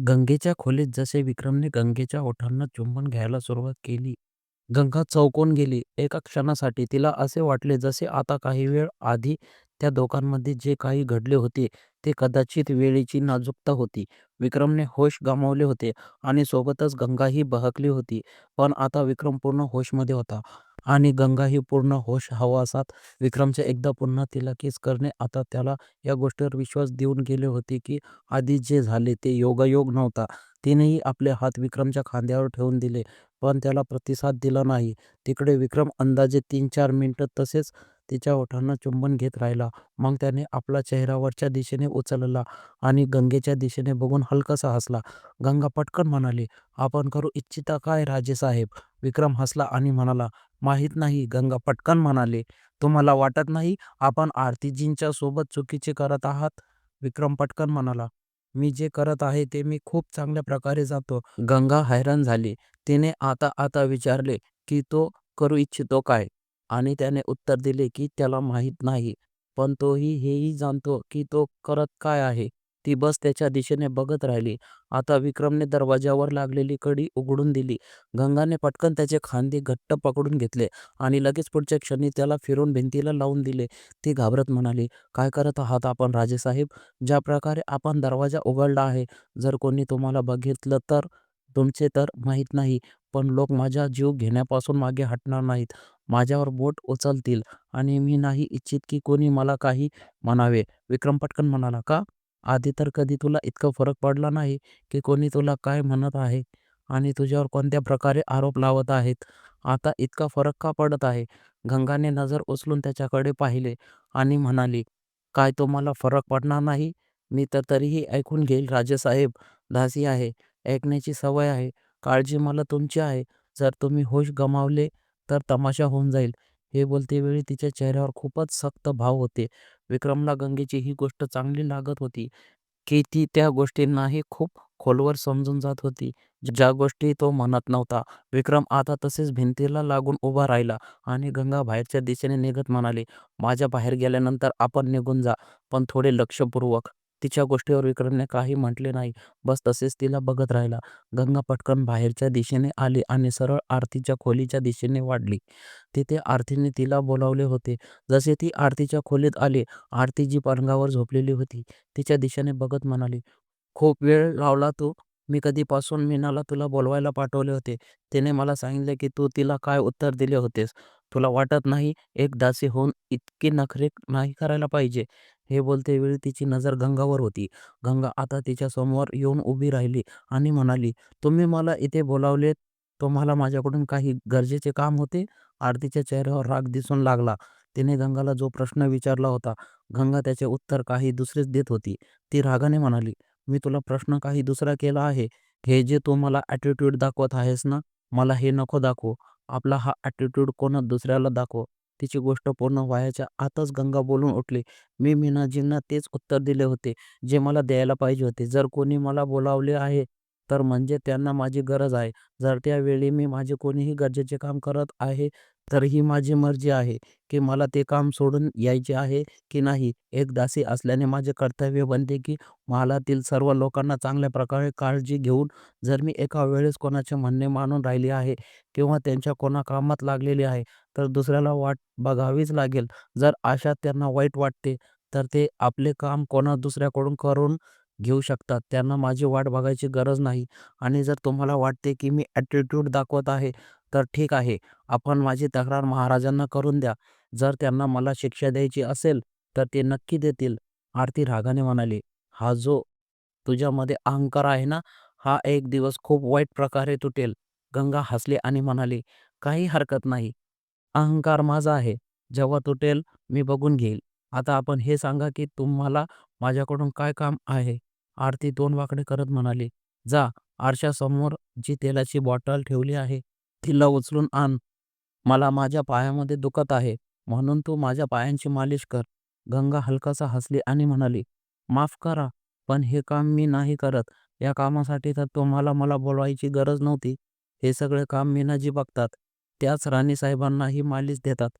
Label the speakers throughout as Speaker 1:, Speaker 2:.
Speaker 1: गंगेच्या खोलीत जसे विक्रमने गंगेच्या ओठांना चुंबन घ्यायला सुरुवात केली, गंगा चौकोन गेली. एका क्षणासाठी तिला असे वाटले जसे आता काही वेळ आधी त्या दोघांमध्ये जे काही घडले होते ते कदाचित वेळेची नाजूकता होती. विक्रमने होश गमावले होते आणि सोबतच गंगाही बहकली होती. पण आता विक्रम पूर्ण होशमध्ये होता आणि गंगा ही पूर्ण होश-हवासात. विक्रमचे एकदा पुन्हा तिला किस करणे आता त्याला या गोष्टीवर विश्वास देऊन गेले होते की आधी जे झाले ते योगायोग नव्हता. तिनेही आपले हात विक्रमच्या खांद्यावर ठेवून दिले, पण त्याला प्रतिसाद दिला नाही. तिकडे विक्रम अंदाजे तीन-चार मिनिटे तसेच तिच्या ओठांना चुंबन घेत राहिला. मग त्याने आपला चेहरा वरच्या दिशेने उचलला आणि गंगेच्या दिशेने बघून हलकासा हसला. गंगा पटकन म्हणाली, "आपण करू इच्छिता काय राजेसाहेब? " विक्रम हसला आणि म्हणाला, "माहीत नाही. " गंगा पटकन म्हणाले "तुम्हाला वाटत नाही आपण आरतीजींच्या सोबत चुकीचे करत आहात? " विक्रम पटकन म्हणाला, "मी जे करत आहे ते मी खूप चांगल्या प्रकारे जातो " गंगा हैराण झाली. तिने आता आता विचारले की तो करू इच्छितो काय? आणि त्याने उत्तर दिले की त्याला माहीत नाही, पण तोही हेही जाणतो की तो करत काय आहे. ती बस त्याच्या दिशेने बघत राहिली. आता विक्रमने दरवाजावर लागलेली कडी उघडून दिली. गंगाने पटकन त्याचे खांदे घट्ट पकडून घेतले आणि लगेच पुढच्या क्षणी त्याला फिरवून भिंतीला लावून दिले. ती घाबरत म्हणाली, "काय करत आहात आपण राजेसाहेब? ज्या प्रकारे आपण दरवाजा उघडला आहे, जर कोणी तुम्हाला बघितलं तर? " "तुमचे तर माहीत नाही, पण लोक माझा जीव घेण्यापासून मागे हटणार नाहीत. माझ्यावर बोट उचलतील आणि मी नाही इच्छित की कोणी मला काही म्हणावे. " विक्रम पटकन म्हणाला, "का? आधी तर कधी तुला इतका फरक पडला नाही की कोणी तुला काय म्हणत आहे आणि तुझ्यावर कोणत्या प्रकारे आरोप लावत आहेत. आता इतका फरक का पडत आहे? " गंगाने नजर उचलून त्याच्याकडे पाहिले आणि म्हणाली, "काय तुम्हाला फरक पडणार नाही? मी तर तरीही ऐकून घेईल राजेसाहेब. दासी आहे, ऐकण्याची सवय आहे. काळजी मला तुमची आहे. जर तुम्ही होश गमावले तर तमाशा होऊन जाईल. " हे बोलतेवेळी तिच्या चेहऱ्यावर खूपच सक्त भाव होते. विक्रमला गंगेची ही गोष्ट चांगली लागत होती की ती त्या गोष्टींनाही खूप खोलवर समजून जात होती, ज्या गोष्टी तो म्हणत नव्हता. विक्रम आता तसेच भिंतीला लागून उभा राहिला आणि गंगा बाहेरच्या दिशेने निघत म्हणाली, "माझ्या बाहेर गेल्यानंतर आपण निघून जा, पण थोडे लक्षपूर्वक. " तिच्या गोष्टीवर विक्रमने काही म्हटले नाही, बस तसेच तिला बघत राहिला. गंगा पटकन बाहेरच्या दिशेने आली आणि सरळ आरतीच्या खोलीच्या दिशेने वाढली तिथे आरतीने तिला बोलावले होते. जसे ती आरतीच्या खोलीत आली, आरती जी पलंगावर झोपलेली होती. तिच्या दिशेने बघत म्हणाली, "खूप वेळ लावला तू. मी कधीपासून मीनाला तुला बोलवायला पाठवले होते. तिने मला सांगितले की तू तिला काय उत्तर दिले होतेस? तुला वाटत नाही एक दासी होऊन इतके नखरे नाही करायला पाहिजे? " हे बोलतेवेळी तिची नजर गंगावर होती. गंगा आता तिच्या समोर येऊन उभी राहिली आणि म्हणाली, "तुम्ही मला इथे बोलावलेत? तुम्हाला माझ्याकडून काही गरजेचे काम होते? " आरतीच्या चेहऱ्यावर राग दिसू लागला. तिने गंगाला जो प्रश्न विचारला होता, गंगा त्याचे उत्तर काही दुसरेच देत होती. ती रागाने म्हणाली, "मी तुला प्रश्न काही दुसरा केला आहे? हे जे तू मला ॲटिट्यूड दाखवत आहेस ना, मला हे नको दाखवू. आपला हा ॲटिट्यूड कोणा दुसऱ्याला दाखव. " तिची गोष्ट पूर्ण व्हायच्या आतच गंगा बोलून उठली, "मी मीनाजींना तेच उत्तर दिले होते जे मला द्यायला पाहिजे होते. जर कोणी मला बोलावले आहे तर म्हणजे त्यांना माझी गरज आहे. जर त्या वेळी मी माझे कोणीही गरजेचे काम करत आहे तर ही माझी मर्जी आहे की मला ते काम सोडून यायचे आहे की नाही. एक दासी असल्याने माझे कर्तव्य बनते की महालातील सर्व लोकांना चांगल्या प्रकारे काळजी घेऊन जर मी एका वेळेस कोणाचे म्हणणे मानून राहिली आहे किंवा त्यांच्या कोणा कामात लागलेली आहे तर दुसऱ्याला वाट बघावीच लागेल. जर अशा त्यांना वाईट वाटते तर ते आपले काम कोणा दुसऱ्याकडून करून घेऊ शकतात. त्यांना माझी वाट बघायची गरज नाही. आणि जर तुम्हाला वाटते की मी ॲटिट्यूड दाखवत आहे तर ठीक आहे. आपण माझी तक्रार महाराजांना करून द्या. जर त्यांना मला शिक्षा द्यायची असेल तर ते नक्की देतील. आरती रागाने म्हणाली, "हा जो तुझ्यामध्ये अहंकार आहे ना, हा एक दिवस खूप वाईट प्रकारे तुटेल. " गंगा हसली आणि म्हणाली, "काही हरकत नाही. अहंकार माझा आहे. जेव्हा तुटेल मी बघून घेईल आता आपण हे सांगा की तुम्हाला माझ्याकडून काय काम आहे? " आरती दोन वाकडे करत म्हणाली, "जा, आरशासमोर जी तेलाची बॉटल ठेवली आहे तिला उचलून आण. मला माझ्या पायामध्ये दुखत आहे म्हणून तू माझ्या पायांची मालिश कर. " गंगा हलकासा हसली आणि म्हणाली, "माफ करा, पण हे काम मी नाही करत. या कामासाठी तर तुम्हाला मला बोलवायची गरज नव्हती. हे सगळे काम मीनाजी बघतात. त्याच राणीसाहेबांनाही मालिश देतात.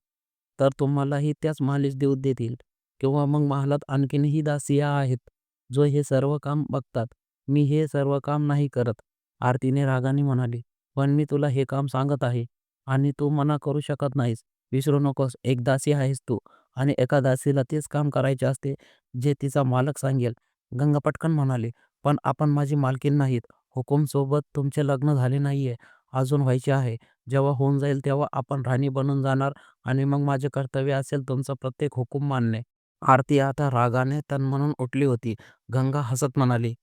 Speaker 1: तर तुम्हालाही त्याच मालिश देऊ देतील. किंवा मग महालात आणखीनही दासिया आहेत जो हे सर्व काम बघतात. मी हे सर्व काम नाही करत. आरतीने रागाने म्हणाली, पण मी तुला हे काम सांगत आहे आणि तू मना करू शकत नाहीस. विसरू नकोस, एक दासी आहेस तू आणि एका दासीला तेच काम करायचे असते जे तिचा मालक सांगेल. गंगा पटकन म्हणाली, पण आपण माझी मालकीण नाहीत. हुकूमसोबत तुमचे लग्न झाले नाहीये. अजून व्हायचे आहे. जेव्हा होऊन जाईल तेव्हा आपण राणी बनून जाणार आणि मग माझे कर्तव्य असेल तुमचा प्रत्येक हुकूम मानणे. आरती आता रागाने तन्मनून उठली होती. गंगा हसत म्हणाली,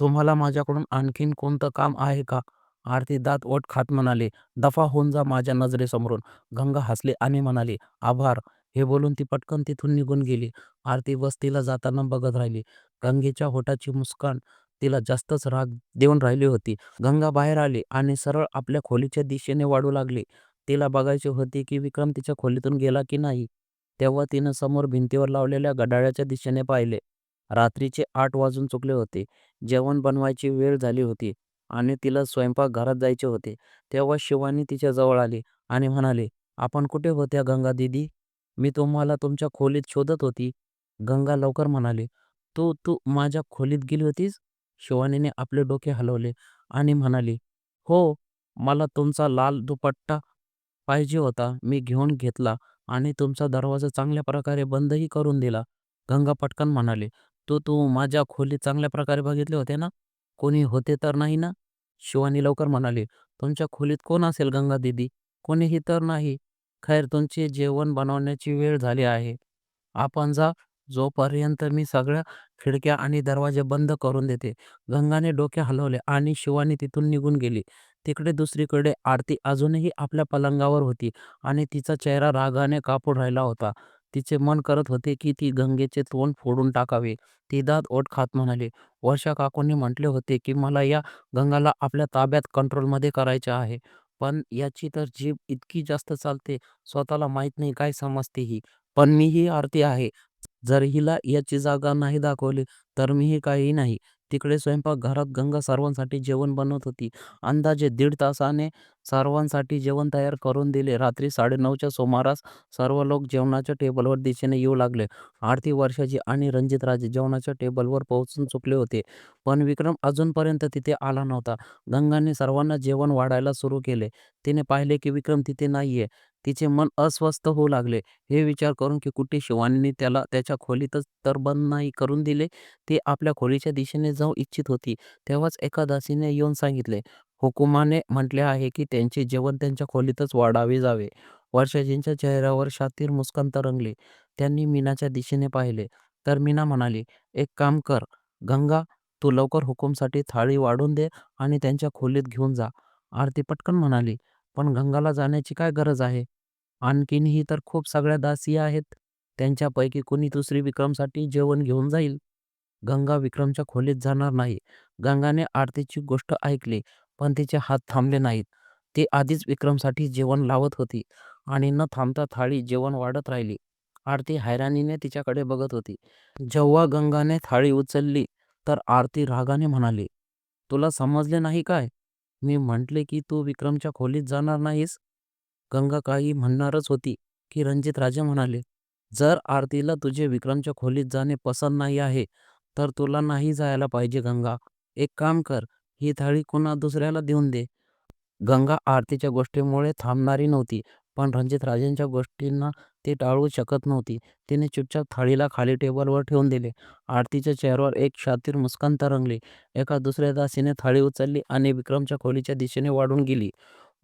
Speaker 1: तुम्हाला माझ्याकडून आणखीन कोणतं काम आहे का? आरती दात ओठ खात म्हणाली, दफा होऊन जा माझ्या नजरेसमोरून. गंगा हसली आणि म्हणाली, आभार. हे बोलून ती पटकन तिथून निघून गेली. आरती वस्तीला जाताना बघत राहिली. गंगेच्या होठाची मुस्कान तिला जास्तच राग देऊन राहिली होती. गंगा बाहेर आली आणि सरळ आपल्या खोलीच्या दिशेने वाढू लागली. तिला बघायचे होते की विक्रम तिच्या खोलीतून गेला की नाही. तेव्हा तिनं समोर भिंतीवर लावलेल्या घड्याळाच्या दिशेने पाहिले. रात्रीचे आठ वाजून चुकले होते. जेवण बनवायची वेळ झाली होती आणि तिला स्वयंपाकघरात जायचे होते. तेव्हा शिवानी तिच्या जवळ आली आणि म्हणाली, आपण कुठे होत्या गंगा दीदी? मी तुम्हाला तुमच्या खोलीत शोधत होती. गंगा लवकर म्हणाली, तू तू माझ्या खोलीत गेली होतीस? शिवानीने आपले डोके हलवले आणि म्हणाली, हो, मला तुमचा लाल दुपट्टा पाहिजे होता. मी घेऊन घेतला आणि तुमचा दरवाजा चांगल्या प्रकारे बंदही करून दिला. गंगा पटकन म्हणाली, तू तू माझ्या खोलीत चांगल्या प्रकारे बघितले होते ना? कोणी होते तर नाही ना? शिवानी लवकर म्हणाली, तुमच्या खोलीत कोण असेल गंगा दीदी? कोणीही तर नाही. खैर तुमचे जेवण बनवण्याची वेळ झाली आहे. आपण जा. जोपर्यंत मी सगळ्या खिडक्या आणि दरवाजे बंद करून देते. गंगाने डोके हलवले आणि शिवानी तिथून निघून गेली. तिकडे दुसरीकडे आरती अजूनही आपल्या पलंगावर होती आणि तिचा चेहरा रागाने कापून राहिला होता. तिचे मन करत होते की ती गंगेचे तोंड फोडून टाकावे. ती दात ओठ खात म्हणाली, वर्षा काकूंनी म्हटले होते की मला या गंगाला आपल्या ताब्यात कंट्रोलमध्ये करायचे आहे. पण याची तर जीभ इतकी जास्त चालते, स्वतःला माहीत नाही काय समजते ही. पण मी ही आरती आहे. जर हिला याची जागा नाही दाखवली तर मीही काहीही नाही. तिकडे स्वयंपाकघरात गंगा सर्वांसाठी जेवण बनवत होती. अंदाजे दीड तासाने सर्वांसाठी जेवण तयार करून दिले. रात्री साडेनऊच्या सुमारास सर्व लोक जेवणाच्या टेबलवर दिशेने येऊ लागले. आरती, वर्षाजी आणि रणजितराजे जेवणाच्या टेबलवर पोहोचून चुकले होते. पण विक्रम अजूनपर्यंत तिथे आला नव्हता. गंगाने सर्वांना जेवण वाढायला सुरू केले. तिने पाहिले की विक्रम तिथे नाहीये. तिचे मन अस्वस्थ होऊ लागले. हे विचार करून की कुठे शिवानीने त्याला त्याच्या खोलीतच तर बंद नाही करून दिले. ती आपल्या खोलीच्या दिशेने जाऊ इच्छित होती. तेव्हाच एका दासीने येऊन सांगितले, हुकुमाने म्हटले आहे की त्यांचे जेवण त्यांच्या खोलीतच वाढावे जावे. वर्षाजींच्या चेहऱ्यावर शातीर मुस्कान तरंगली. त्यांनी मीनाच्या दिशेने पाहिले. तर मीना म्हणाली, एक काम कर गंगा, तू लवकर हुकुमसाठी थाळी वाढून दे आणि त्यांच्या खोलीत घेऊन जा. आरती पटकन म्हणाली, पण गंगाला जाण्याची काय गरज आहे? आणखीनही तर खूप सगळ्या दासी आहेत. त्यांच्यापैकी कुणी दुसरी विक्रमसाठी जेवण घेऊन जाईल. गंगा विक्रमच्या खोलीत जाणार नाही. गंगाने आरतीची गोष्ट ऐकली, पण तिचे हात थांबले नाहीत. ती आधीच विक्रमसाठी जेवण लावत होती आणि न थांबता थाळी जेवण वाढत राहिली. आरती हैराणीने तिच्याकडे बघत होती. जेव्हा गंगाने थाळी उचलली तर आरती रागाने म्हणाली, तुला समजले नाही काय? मी म्हटले की तू विक्रमच्या खोलीत जाणार नाहीस. गंगा काही म्हणणारच होती की रणजितराजे म्हणाले, जर आरतीला तुझे विक्रमच्या खोलीत जाणे पसंत नाही आहे तर तुला नाही जायला पाहिजे गंगा. एक काम कर, ही थाळी कुणा दुसऱ्याला देऊन दे. गंगा आरतीच्या गोष्टीमुळे थांबणारी नव्हती, पण रणजितराजेंच्या गोष्टींना ती टाळू शकत नव्हती. तिने चुपचाप थाळीला खाली टेबलवर ठेवून दिले. आरतीच्या चेहऱ्यावर एक शातीर मुस्कान तरंगली. एका दुसऱ्या दासीने थाळी उचलली आणि विक्रमच्या खोलीच्या दिशेने वाढून गेली.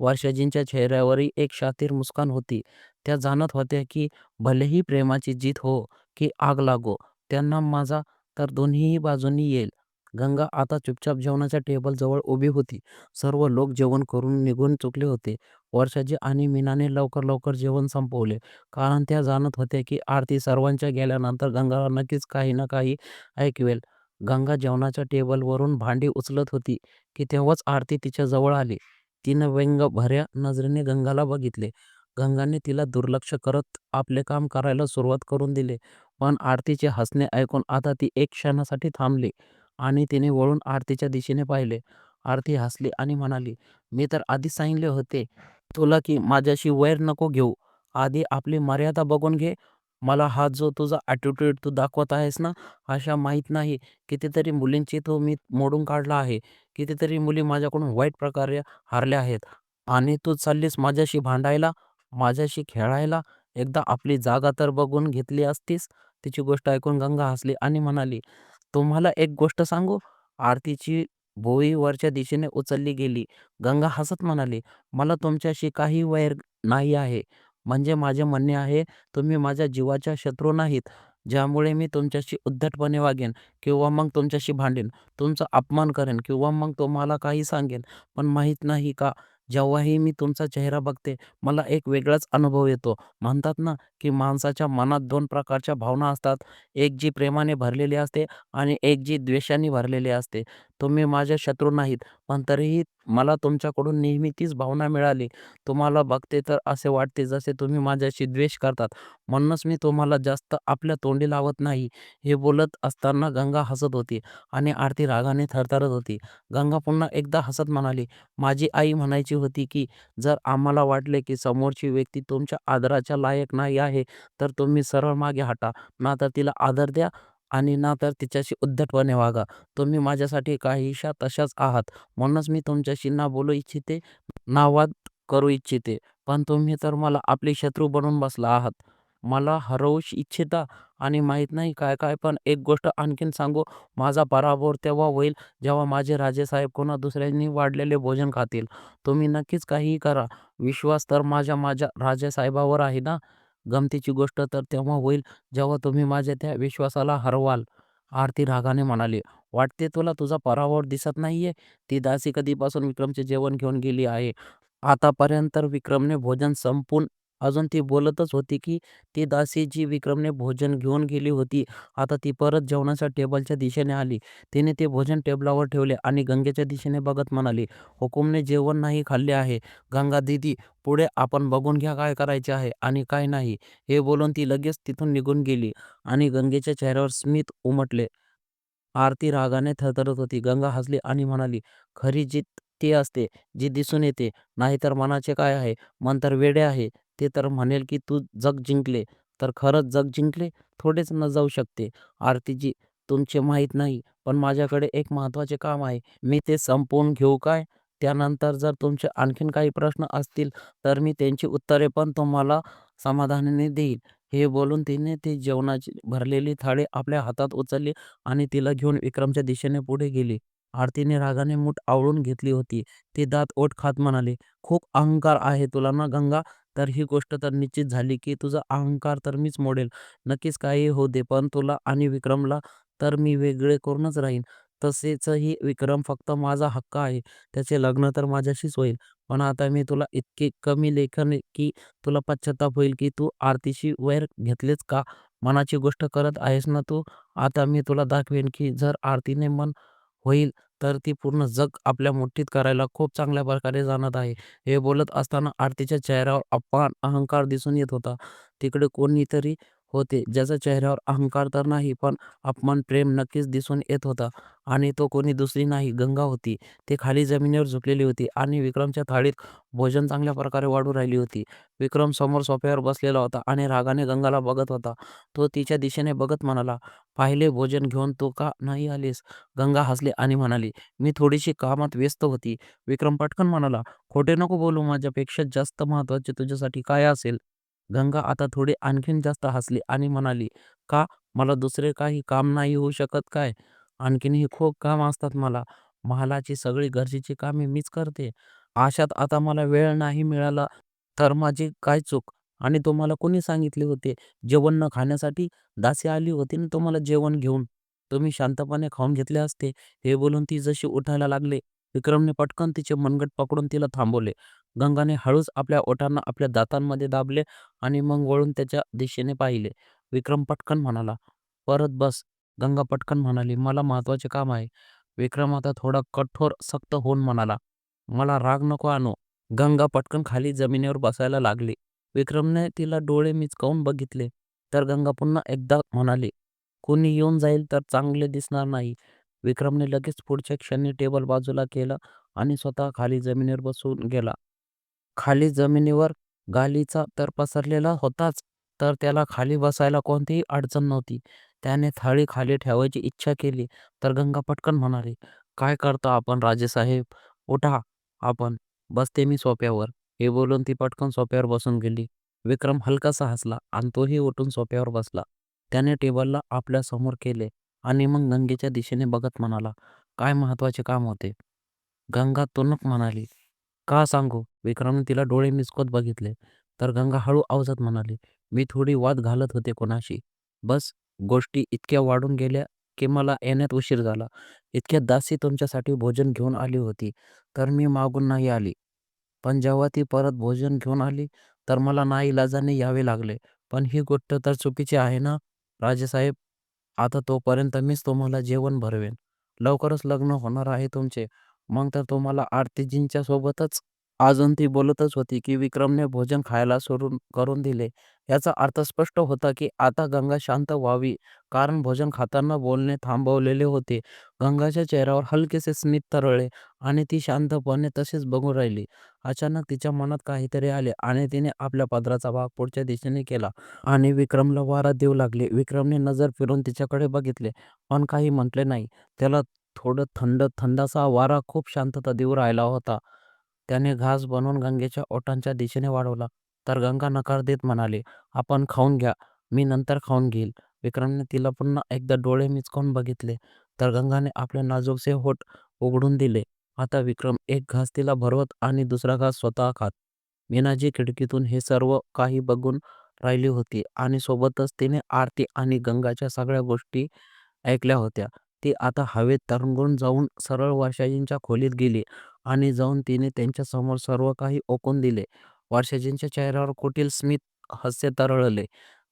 Speaker 1: वर्षाजींच्या चेहऱ्यावरही एक शातीर मुस्कान होती. त्या जाणत होत्या की भलेही प्रेमाची जीत हो की आग लागो, त्यांना माझा तर दोन्हीही बाजूंनी येईल. गंगा आता चुपचाप जेवणाच्या टेबलजवळ उभी होती. सर्व लोक जेवण करून निघून चुकले होते. वर्षाजी आणि मीनाने लवकर लवकर जेवण संपवले, कारण त्या जाणत होत्या की आरती सर्वांच्या गेल्यानंतर गंगाला नक्कीच काही ना काही ऐकवेल. गंगा जेवणाच्या टेबलवरून भांडी उचलत होती की तेव्हाच आरती तिच्या जवळ आली. तिनं व्यंगभऱ्या नजरेने गंगाला बघितले. गंगाने तिला दुर्लक्ष करत आपले काम करायला सुरुवात करून दिले. पण आरतीचे हसणे ऐकून आता ती एक क्षणासाठी थांबली आणि तिने वळून आरतीच्या दिशेने पाहिले. आरती हसली आणि म्हणाली, मी तर आधीच सांगितले होते तुला की माझ्याशी वैर नको घेऊ. आधी आपली मर्यादा बघून घे. मला हा जो तुझा ॲटिट्यूड तू दाखवत आहेस ना, अशा माहीत नाही कितीतरी मुलींची तो मी मोडून काढला आहे. कितीतरी मुली माझ्याकडून वाईट प्रकारे हारल्या आहेत आणि तू चाललीस माझ्याशी भांडायला, माझ्याशी खेळायला. एकदा आपली जागा तर बघून घेतली असतीस." तिची गोष्ट ऐकून गंगा हसली आणि म्हणाली, "तुम्हाला एक गोष्ट सांगू?" आरतीची भोई वरच्या दिशेने उचलली गेली. गंगा हसत म्हणाली, "मला तुमच्याशी काही वैर नाही आहे. म्हणजे माझे म्हणणे आहे, तुम्ही माझ्या जीवाच्या शत्रू नाहीत, ज्यामुळे मी तुमच्याशी उद्धटपणे वागेन किंवा मग तुमच्याशी भांडेन, तुमचा अपमान करेन किंवा मग तुम्हाला काही सांगेन. पण माहीत नाही का, जेव्हाही मी तुमचा चेहरा बघते, मला एक वेगळाच अनुभव येतो. म्हणतात ना, की माणसाच्या मनात दोन प्रकारच्या भावना असतात. एक जी प्रेमाने भरलेली असते आणि एक जी द्वेषाने भरलेली असते. तुम्ही माझे शत्रू नाहीत, पण तरीही मला तुमच्याकडून नेहमी तीच भावना मिळाली. तुम्हाला बघते तर असे वाटते जसे तुम्ही माझ्याशी द्वेष करतात. म्हणूनच मी तुम्हाला जास्त आपल्या तोंडी लावत नाही." हे बोलत असताना गंगा हसत होती आणि आरती रागाने थरथरत होती. गंगा पुन्हा एकदा हसत म्हणाली, "माझी आई म्हणायची होती की जर आम्हाला वाटले की समोरची व्यक्ती तुमच्या आदराच्या लायक नाही आहे, तर तुम्ही सरळ मागे हटा. ना तर तिला आदर द्या आणि ना तर तिच्याशी उद्धटपणे वागा. तुम्ही माझ्यासाठी काहीशा तशाच आहात. म्हणूनच मी तुमच्याशी ना बोलू इच्छिते, ना वाद करू इच्छिते. पण तुम्ही तर मला आपले शत्रू बनवून बसला आहात. मला हरवू इच्छिता आणि माहीत नाही काय-काय. पण एक गोष्ट आणखीन सांगू, माझा पराभव तेव्हा होईल जेव्हा माझे राजेसाहेब कोणा दुसऱ्यांनी वाढलेले भोजन खातील. तुम्ही नक्कीच काहीही करा. विश्वास तर माझ्या माझ्या राजेसाहेबावर आहे ना. गमतीची गोष्ट तर तेव्हा होईल जेव्हा तुम्ही माझ्या त्या विश्वासाला हरवाल." आरती रागाने म्हणाली, "वाटते तुला तुझा पराभव दिसत नाहीये? ती दासी कधीपासून विक्रमचे जेवण घेऊन गेली आहे. आतापर्यंत तर विक्रमने भोजन संपून अजून ती बोलतच होती की ती दासी जी विक्रमने भोजन घेऊन गेली होती, आता ती परत जेवणाच्या टेबलच्या दिशेने आली. तिने ते भोजन टेबलावर ठेवले आणि गंगेच्या दिशेने बघत म्हणाली, "हुकूमने जेवण नाही खाल्ले आहे. गंगा दीदी, पुढे आपण बघून घ्या काय करायचे आहे आणि काय नाही." हे बोलून ती लगेच तिथून निघून गेली आणि गंगेच्या चेहऱ्यावर स्मित उमटले. आरती रागाने थरथरत होती. गंगा हसली आणि म्हणाली, "खरी जीत ती असते, जी दिसून येते. नाहीतर मनाचे काय आहे? मन तर वेडे आहे. ते तर म्हणेल की तू जग जिंकले. तर खरंच जग जिंकले? थोडेच न जाऊ शकते." "आरतीजी, तुमचे माहीत नाही, पण माझ्याकडे एक महत्त्वाचे काम आहे. मी ते संपवून घेऊ काय? त्यानंतर जर तुमचे आणखीन काही प्रश्न असतील, तर मी त्यांची उत्तरे पण तुम्हाला समाधानाने देईल हे बोलून तिने ती जेवणाची भरलेली थाळी आपल्या हातात उचलली आणि तिला घेऊन विक्रमच्या दिशेने पुढे गेली. आरतीने रागाने मूठ आवळून घेतली होती. ती दात ओठ खात म्हणाली, "खूप अहंकार आहे तुला ना गंगा? तर ही गोष्ट तर निश्चित झाली की तुझा अहंकार तर मीच मोडेल. नक्कीच काहीही होऊ दे, पण तुला आणि विक्रमला तर मी वेगळे करूनच राहीन. तसेचही विक्रम फक्त माझा हक्क आहे. त्याचे लग्न तर माझ्याशीच होईल. पण आता मी तुला इतके कमी लेखन की तुला पश्चाताप होईल की तू आरतीशी वैर घेतलेस का? मनाची गोष्ट करत आहेस ना तू? आता मी तुला दाखवेन की जर आरतीने मन होईल तर ती पूर्ण जग आपल्या मुठीत करायला खूप चांगल्या प्रकारे जाणत आहे." हे बोलत असताना आरतीच्या चेहऱ्यावर अपार अहंकार दिसून येत होता. तिकडे कोणीतरी होते ज्याचा चेहऱ्यावर अहंकार तर नाही, पण अपमान, प्रेम नक्कीच दिसून येत होता आणि तो कोणी दुसरी नाही, गंगा होती. ती खाली जमिनीवर झुकलेली होती आणि विक्रमच्या थाळीत भोजन चांगल्या प्रकारे वाढू राहिली होती. विक्रम समोर सोफ्यावर बसलेला होता आणि रागाने गंगाला बघत होता. तो तिच्या दिशेने बघत म्हणाला, "पाहिले भोजन घेऊन तू का नाही आलीस?" गंगा हसली आणि म्हणाली, "मी थोडीशी कामात व्यस्त होती." विक्रम पटकन म्हणाला, "खोटे नको बोलू. माझ्यापेक्षा जास्त महत्त्वाचे तुझ्यासाठी काय असेल?" गंगा आता थोडी आणखीन जास्त हसली आणि म्हणाली, "का? मला दुसरे काही काम नाही होऊ शकत काय? आणखीनही खूप काम असतात मला. महालाची सगळी गरजेची कामे मीच करते. अशात आता मला वेळ नाही मिळाला तर माझी काय चूक? आणि तुम्हाला कोणी सांगितले होते जेवण न खाण्यासाठी? दासी आली होती ना तुम्हाला जेवण घेऊन. तुम्ही शांतपणे खाऊन घेतले असते." हे बोलून ती जशी उठायला लागली, विक्रमने पटकन तिचे मनगट पकडून तिला थांबवले. गंगाने हळूच आपल्या ओठांना आपल्या दातांमध्ये दाबले आणि मग वळून त्याच्या दिशेने पाहिले. विक्रम पटकन म्हणाला, "परत बस." गंगा पटकन म्हणाली, "मला महत्त्वाचे काम आहे." विक्रम आता थोडा कठोर, सक्त होऊन म्हणाला, "मला राग नको आणू." गंगा पटकन खाली जमिनीवर बसायला लागली. विक्रमने तिला डोळे मिचकावून बघितले. तर गंगा पुन्हा एकदा म्हणाली, "कोणी येऊन जाईल तर चांगले दिसणार नाही." विक्रमने लगेच पुढच्या क्षणी टेबल बाजूला केलं आणि स्वतः खाली जमिनीवर बसून गेला. खाली जमिनीवर गालीचा तर पसरलेला होताच, तर त्याला खाली बसायला कोणतीही अडचण नव्हती. त्याने थाळी खाली ठेवायची इच्छा केली तर गंगा पटकन म्हणाली, "काय करतो आपण राजेसाहेब? उठा आपण, बसते मी सोप्यावर हे बोलून ती पटकन सोप्यावर बसून गेली. विक्रम हलकासा हसला आणि तोही उठून सोप्यावर बसला. त्याने टेबलला आपल्यासमोर केले आणि मग गंगेच्या दिशेने बघत म्हणाला, "काय महत्त्वाचे काम होते?" गंगा तुणक म्हणाली, "का सांगू?" विक्रमने तिला डोळे मिसकत बघितले. तर गंगा हळू आवाजात म्हणाली, "मी थोडी वाद घालत होते कोणाशी. बस गोष्टी इतक्या वाढून गेल्या की मला येण्यात उशीर झाला. इतक्या दासी तुमच्यासाठी भोजन घेऊन आली होती, तर मी मागून नाही आली. पण जेव्हा ती परत भोजन घेऊन आली, तर मला नाईलाजाने यावे लागले. पण ही गोष्ट तर चुकीची आहे ना, राजेसाहेब? आता तोपर्यंत मीच तुम्हाला जेवण भरवेन. लवकरच लग्न होणार आहे तुमचे. मग तर तुम्हाला आरतीजींच्या सोबतच." अजून ती बोलतच होती की विक्रमने भोजन खायला सुरू करून दिले. याचा अर्थ स्पष्ट होता की आता गंगा शांत व्हावी, कारण भोजन खाताना बोलणे थांबवलेले होते. गंगाच्या चेहऱ्यावर हलकेसे स्मित तरळले आणि ती शांतपणे तशीच बघून राहिली. अचानक तिच्या मनात काहीतरी आले आणि तिने आपल्या पदराचा भाग पुढच्या दिशेने केला आणि विक्रमला वारा देऊ लागले विक्रमने नजर फिरून तिच्याकडे बघितले, पण काही म्हटले नाही. त्याला थोडं थंड थंडासा वारा खूप शांतता देऊ राहिला होता. त्याने घास बनवून गंगेच्या ओठांच्या दिशेने वाढवला. तर गंगा नकार देत म्हणाली, "आपण खाऊन घ्या, मी नंतर खाऊन घेईल." विक्रमने तिला पुन्हा एकदा डोळे मिचकावून बघितले. तर गंगाने आपले नाजूकसे होठ उघडून दिले. आता विक्रम एक घास तिला भरवत आणि दुसरा घास स्वतः खात. मीनाजी खिडकीतून हे सर्व काही बघून राहिली होती आणि सोबतच तिने आरती आणि गंगाच्या सगळ्या गोष्टी ऐकल्या होत्या. ती आता हवेत तरंगून जाऊन सरळ वर्षाजींच्या खोलीत गेली आणि जाऊन तिने त्यांच्यासमोर सर्व काही ओकून दिले. वर्षाजींच्या चेहऱ्यावर कुटील स्मित हास्य तरळले.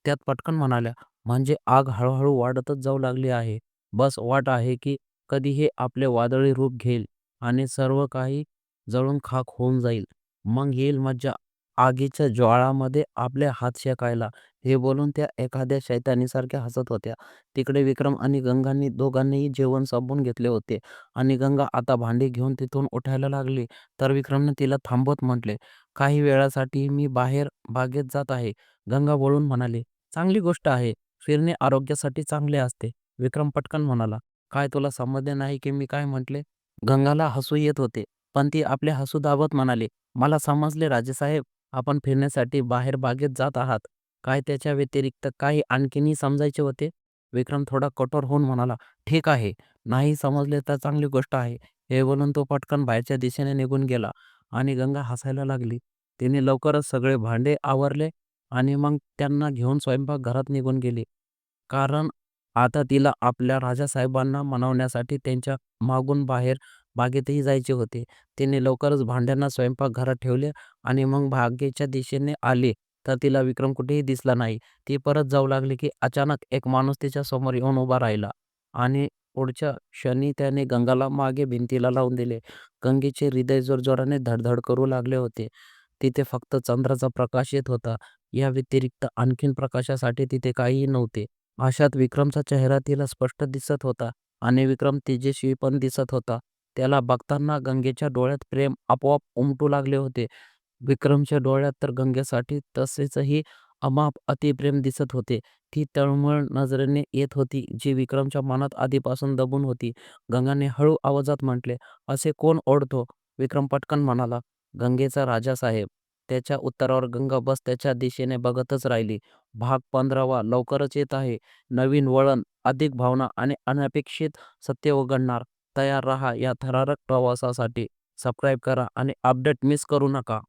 Speaker 1: त्यात पटकन म्हणाल्या, "म्हणजे आग हळूहळू वाढतच जाऊ लागली आहे. बस वाट आहे की कधी हे आपले वादळी रूप घेईल आणि सर्व काही जळून खाक होऊन जाईल. मग येईल मज्जा आगीच्या ज्वाळामध्ये आपले हात शेकायला." हे बोलून त्या एखाद्या शैतानीसारख्या हसत होत्या. तिकडे विक्रम आणि गंगांनी दोघांनीही जेवण संपवून घेतले होते आणि गंगा आता भांडी घेऊन तिथून उठायला लागली. तर विक्रमने तिला थांबवत म्हटले, "काही वेळासाठी मी बाहेर बागेत जात आहे." गंगा वळून म्हणाली, "चांगली गोष्ट आहे. फिरणे आरोग्यासाठी चांगले असते." विक्रम पटकन म्हणाला, "काय तुला समजले नाही की मी काय म्हटले?" गंगाला हसू येत होते, पण ती आपले हसू दाबत म्हणाली, "मला समजले राजेसाहेब. आपण फिरण्यासाठी बाहेर बागेत जात आहात. काय त्याच्या व्यतिरिक्त काही आणखीनही समजायचे होते?" विक्रम थोडा कठोर होऊन म्हणाला, "ठीक आहे. नाही समजले तर चांगली गोष्ट आहे." हे बोलून तो पटकन बाहेरच्या दिशेने निघून गेला आणि गंगा हसायला लागली. तिने लवकरच सगळे भांडे आवरले आणि मग त्यांना घेऊन स्वयंपाकघरात निघून गेली. कारण आता तिला आपल्या राजासाहेबांना मनवण्यासाठी त्यांच्या मागून बाहेर बागेतही जायचे होते. तिने लवकरच भांड्यांना स्वयंपाकघरात ठेवले आणि मग बागेच्या दिशेने आली तर तिला विक्रम कुठेही दिसला नाही. ती परत जाऊ लागली की अचानक एक माणूस तिच्या समोर येऊन उभा राहिला आणि पुढच्या क्षणी त्याने गंगाला मागे भिंतीला लावून दिले. गंगेचे हृदय जोरजोराने धडधड करू लागले होते. तिथे फक्त चंद्राचा प्रकाश येत होता. या व्यतिरिक्त आणखीन प्रकाशासाठी तिथे काहीही नव्हते. अशात विक्रमचा चेहरा तिला स्पष्ट दिसत होता आणि विक्रम तेजस्वी पण दिसत होता. त्याला बघताना गंगेच्या डोळ्यात प्रेम आपोआप उमटू लागले होते. विक्रमच्या डोळ्यात तर गंगेसाठी तसेचही अमाप अतिप्रेम दिसत होते. ती तळमळ नजरेने येत होती, जी विक्रमच्या मनात आधीपासून दबून होती. गंगाने हळू आवाजात म्हटले, "असे कोण ओढतो?" विक्रम पटकन म्हणाला, "गंगेचा राजासाहेब." त्याच्या उत्तरावर गंगा बस त्याच्या दिशेने बघतच राहिली. भाग पंधरावा लवकरच येत आहे. नवीन वळण, अधिक भावना आणि अनपेक्षित सत्य उघडणार. तयार रहा या थरारक प्रवासासाठी. सबस्क्राईब करा आणि अपडेट मिस करू नका.